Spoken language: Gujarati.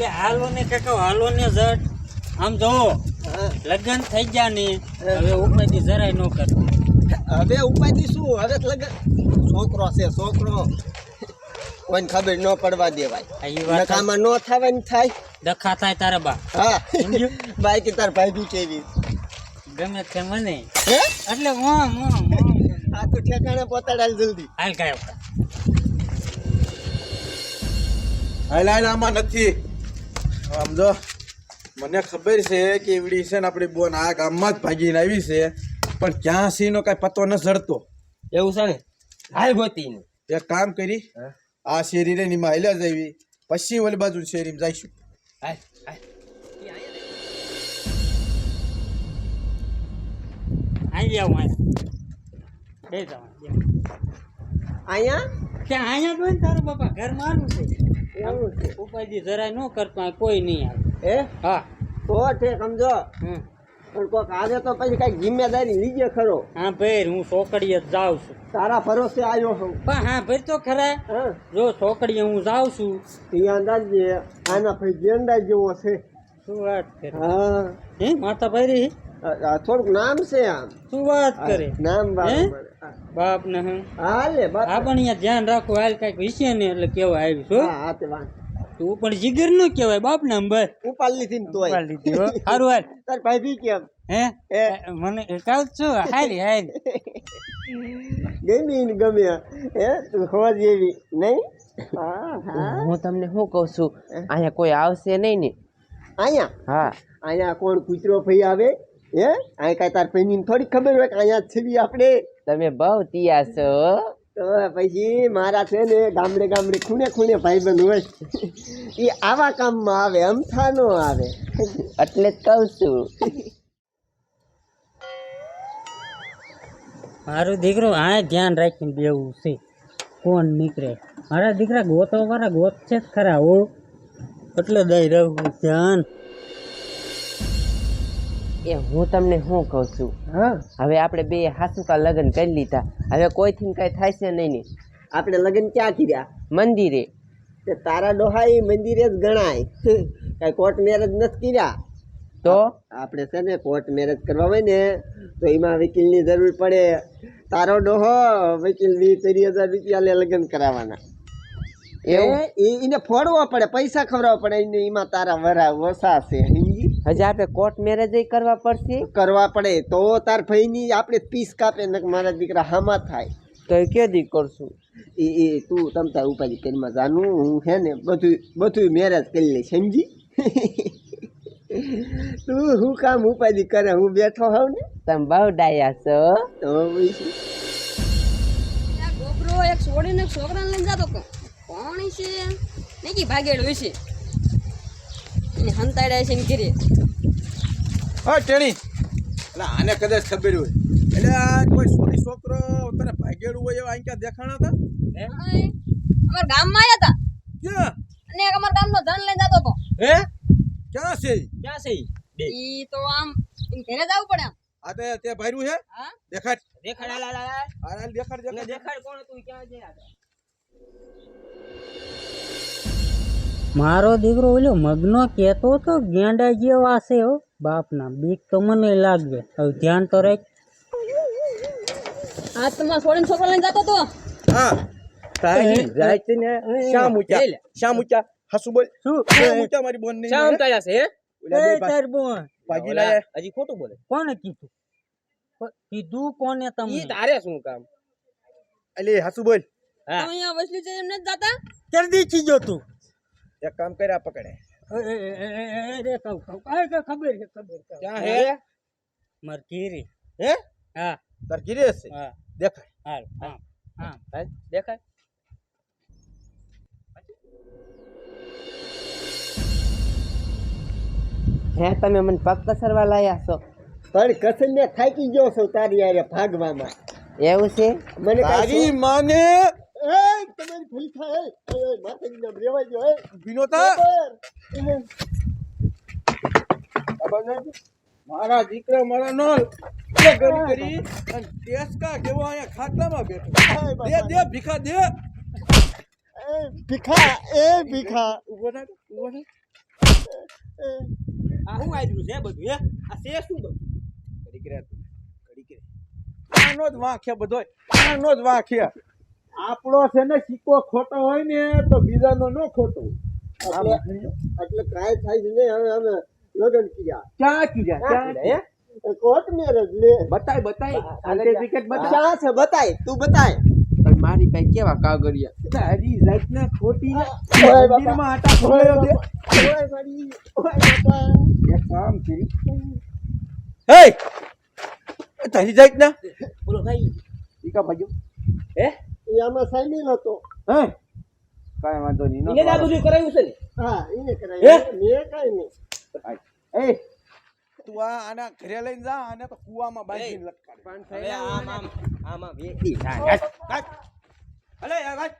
એટલે હાલો ને કાકા હાલો ને જટ. આમ જોવો લગ્ન થઈ ગયા ને હવે ઉપાયથી જરાય ન કરતો. હવે ઉપાયથી શું? હવે તો લગન. છોકરો છે છોકરો. કોઈને ખબર ન પડવા દેવાય. આ ઈ ન થવાય ને થાય. દખા થાય તારા બા. હા. બાઈ કે તાર ભાઈ કેવી? ગમે તે મને. એટલે ઓમ ઓમ. આ તો ઠેકાણે પોતાડાલ જલ્દી. હાલ કાયો હાલ હાલ આમાં નથી. આમ જો મને ખબર છે કે એવડી છે ને આપણી બોન આ ગામમાં જ ભાગીને આવી છે પણ ક્યાં એનો કાંઈ પતો ન ઝડતો. એવું છે ને? હાલ ગોતી એક કામ કરી આ શેરી રે નીમાં હાલ્યા જ આવી. પછી ઓલી બાજુ શેરીમાં જઈશું. હાલ હાલ. અહીંયા અહીંયા બે જવાનું અહીંયા? ક્યાં અહીંયા જોઈ તારો બાપા ઘર મારું છે. ઉપાધિ જરાય ન કરતા કોઈ નહીં આવે. હે? હા. તો છે સમજો. પણ કોક આવે તો પછી કઈ જિમ્મેદારી લીજે ખરો. હા ભાઈ હું ચોકડીએ જ જાઉં છું. તારા ભરોસે આવ્યો છું. પણ હા ભાઈ તો ખરા. જો સોકડીએ હું જાઉં છું. ત્યાં અંદાજે આના ભાઈ ગેંડા જેવો છે. શું વાત કરે? હા. હે માતા ભાઈ થોડુંક નામ છે આમ. શું વાત કરે? નામ હે? બાપ ને હાલે બાપ. આ અહીંયા ધ્યાન રાખો હાલ કંઈક વિશે ને એટલે કેવા આવ્યું છો હા હા તે. તું પણ જીગર નો કેવાય બાપ ને અંબર. ઉપાલ લીધી ને તોય. સારું હાલ. તાર ભાઈ ભી કેમ? હે? એ. મને કહું છો હાલી હાલી. ગમી ને ગમે હે? તું હોવા જેવી નહીં? હા હા. હું તમને શું કહું છું? અહીંયા કોઈ આવશે નહીં ને? અહીંયા? હા. અહીંયા કોણ કૂતરો ભાઈ આવે? હે? અહીંયા કાંઈ તાર ભાઈની થોડી ખબર હોય કે અહીંયા છીએ આપણે? તમે બહુ તિયા છો તો પછી મારા છે ને ગામડે ગામડે ખૂણે ખૂણે ભાઈબંધ હોય એ આવા કામમાં આવે અમથા નો આવે. એટલે જ કહું છું. મારો દીકરો આ ધ્યાન રાખીને બેવું છે. કોણ નીકળે? મારા દીકરા ગોતો મારા ગોત છે જ ખરા ઓ એટલે દઈ રહું ધ્યાન. એ હું તમને શું કહું છું? હા. હવે આપણે બે હાસુકા લગ્ન કરી લીધા. હવે કોઈથી કઈ થાય છે નહીં ને. આપણે લગ્ન ક્યાં કર્યા? મંદિરે. તે તારા ડોહા એ મંદિરે જ ગણાય. કાંઈ કોર્ટ મેરેજ નથી કર્યા? તો? આપણે છે ને કોર્ટ મેરેજ કરવા હોય ને તો એમાં વકીલની જરૂર પડે. તારો ડોહો વકીલ વીસ ત્રીસ હજાર રૂપિયા લગ્ન કરાવવાના. એને ફોડવો પડે પૈસા ખવડાવવા પડે એને એમાં તારા વરા વસાશે સમજી હજી. આપણે કોર્ટ મેરેજ કરવા પડશે? કરવા પડે તો તાર ભાઈની આપણે પીસ કાપે ને મારા દીકરા હામા થાય. તો એ કે દી કરશું એ એ તું તમ તાર ઉપાધિ કરીમાં જાનું હું હે ને બધું બધું મેરેજ કરી લઈશ સમજી? તું હું કામ ઉપાધિ કરે હું બેઠો હોઉં ને? તમે બહુ ડાયા છો તો ગોબરો એક છોડીને છોકરાને લઈને જતો કો? કોણ છે? નહીં કે ભાગેડું છે એને હંતાડ્યા છે ને ઘરે. હા ટેણી. એટલે આને કદાચ ખબર હોય. એટલે આ કોઈ સોની છોકરો તને ભાગેલું હોય એવા અહીં ક્યાં દેખાણા હતા? અમાર ગામમાં આવ્યા હતા. ક્યાં? અને અમાર ગામનો ધન લઈને જતો હતો. હે? ક્યાં છે ક્યાં છે ઈ? ઈ તો આમ ઘરે જવું પડે આમ. આ તે તે ભર્યું છે હા? દેખાડ. દેખાડ દેખાડ દેખાડ કોણ તું ક્યાં ગયા હતા? મારો દીકરો ઓલો મગનો કેતો તો ગેંડા જેવા છે હો બાપના બીક તો મને લાગે હવે ધ્યાન તો રાખ. આ તમારા છોડીને છોકરો લઈને જતો હતો. હા તારી રાત ને શ્યામ ઊંચા શ્યામ ઊંચા હાસુ બોલ. શું? શ્યામ ઊંચા મારી બોન નહીં શામ તાયા છે એ તાર બોન. ભાગી લાય. હજી ખોટું બોલે. કોને કીધું? કીધું કોને તમને? તારે શું કામ? અલે હાસુ બોલ. તો અહીંયા વસલી છે એમને દાતા? જતા જલ્દી ચીજો તું. એક કામ કર્યા પકડે. અરે કઉ કઉ. આ તો ખબર છે ખબર છે. ક્યાં હે. માર કીરી હે? હા. તાર કીરી હશે? હા. દેખાય. હાલ હા હા. દેખાય. હે તમે મને પગ કસરવા લાયા છો? પણ કસર ને થાકી ગયો છો તારી યારે ભાગવામાં. એવું છે? મને તારી માને શો- એ થાય. માતાજી નામ રેવા દો એ વિનોતા? ખબર. ખબર મારા દીકરા મારા નો લગ્ન કરી અને ટેસકા કેવો અહીંયા ખાટલામાં બેઠો. દે દે ભીખા દે. એ ભીખા એ ભીખા. ઊભો થાય ઊભો આ શું આવ્યું છે બધું હે? આ છે શું બધું? ઘડીક રે તું, કર્યા. આનો જ વાંખ્યા બધો આનો જ છે આપણો છે ને સિક્કો ખોટો હોય ને તો બીજાનો ન ખોટો. એટલે એટલે કાંઈ થાય છે ને હવે અમે લગ્ન કર્યા. ક્યાં કીધા ક્યાં ક્યાં કોર્ટ મેરેજ લે. બતાય બતાય. સર્ટિફિકેટ બતાય. ક્યાં છે? બતાય તું બતાય. મારી પાસે કેવા કાગળિયા? તારી જાતના ખોટી. મંદિરમાં આટા ખોલાયો દે ઓય મારી ઓય એક કામ કરી. હે? તારી જાતના? બોલો ભાઈ. ઈકા ભાઈઓ. હે? એ આમાં સામેલ હતો. હે? કાંઈ વાંધો નહીં એને આ બધું કરાયું છે ને? હા એને કરાય મેં કાંઈ નહીં. એ. તું આ આના ઘરે લઈને જા અને તો કુવામાં બાંધીને લટકાડે. પણ આમ આમ આમ આમ વેચી અલે ભાઈ.